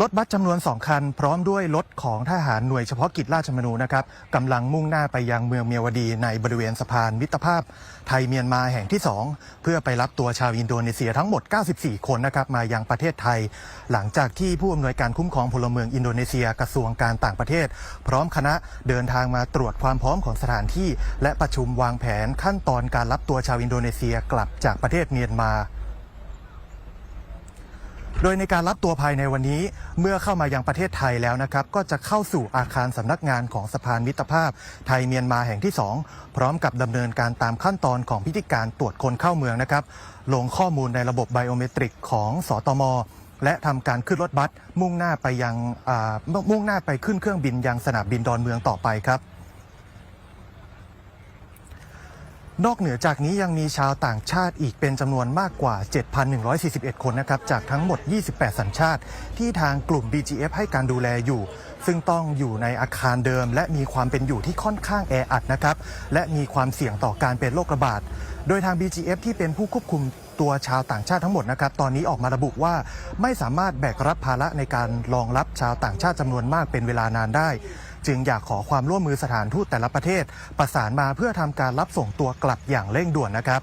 รถบัสจำนวน 2 คัน พร้อมด้วยรถของทหารหน่วยเฉพาะกิจราชมนูนะครับกำลังมุ่งหน้าไปยังเมืองเมียวดีในบริเวณสะพานมิตรภาพ ไทยเมียนมาแห่งที่ 2 เพื่อไปรับตัวชาวอินโดนีเซียทั้งหมด 94 คนนะครับมายังประเทศไทย หลังจากที่ผู้อำนวยการคุ้มครองพลเมืองอินโดนีเซียกระทรวงการต่างประเทศ พร้อมคณะเดินทางมาตรวจความพร้อมของสถานที่ และประชุมวางแผนขั้นตอนการรับตัวชาวอินโดนีเซียกลับจากประเทศเมียนมา โดยในการรับตัวภายในวันนี้เมื่อเข้ามายังประเทศไทยแล้วนะครับ ก็จะเข้าสู่อาคารสำนักงานของสะพานมิตรภาพ ไทยเมียนมาแห่งที่ 2 พร้อมกับดำเนินการตามขั้นตอนของพิธีการตรวจคนเข้าเมืองนะครับ ลงข้อมูลในระบบไบโอเมตริกของสตมและทำการขึ้นรถบัสมุ่งหน้าไปยังมุ่งหน้าไปขึ้นเครื่องบินยังสนามบินดอนเมืองต่อไปครับ นอกเหนือจากนี้ยังมีชาวต่างชาติอีกเป็นจำนวนมากกว่า 7,141 คนนะครับ จากทั้งหมด 28 สัญชาติ ที่ทางกลุ่ม BGF ให้การดูแลอยู่ ซึ่งต้องอยู่ในอาคารเดิม และมีความเป็นอยู่ที่ค่อนข้างแออัดนะครับ และมีความเสี่ยงต่อการเป็นโรคระบาด โดยทาง BGF ที่เป็นผู้ควบคุมตัวชาวต่างชาติทั้งหมดนะครับ ตอนนี้ออกมาระบุว่าไม่สามารถแบกรับภาระในการรองรับชาวต่างชาติจำนวนมากเป็นเวลานานได้ จึงอยากขอความร่วมมือสถานทูตแต่ละประเทศ ประสานมาเพื่อทำการรับส่งตัวกลับอย่างเร่งด่วนนะครับ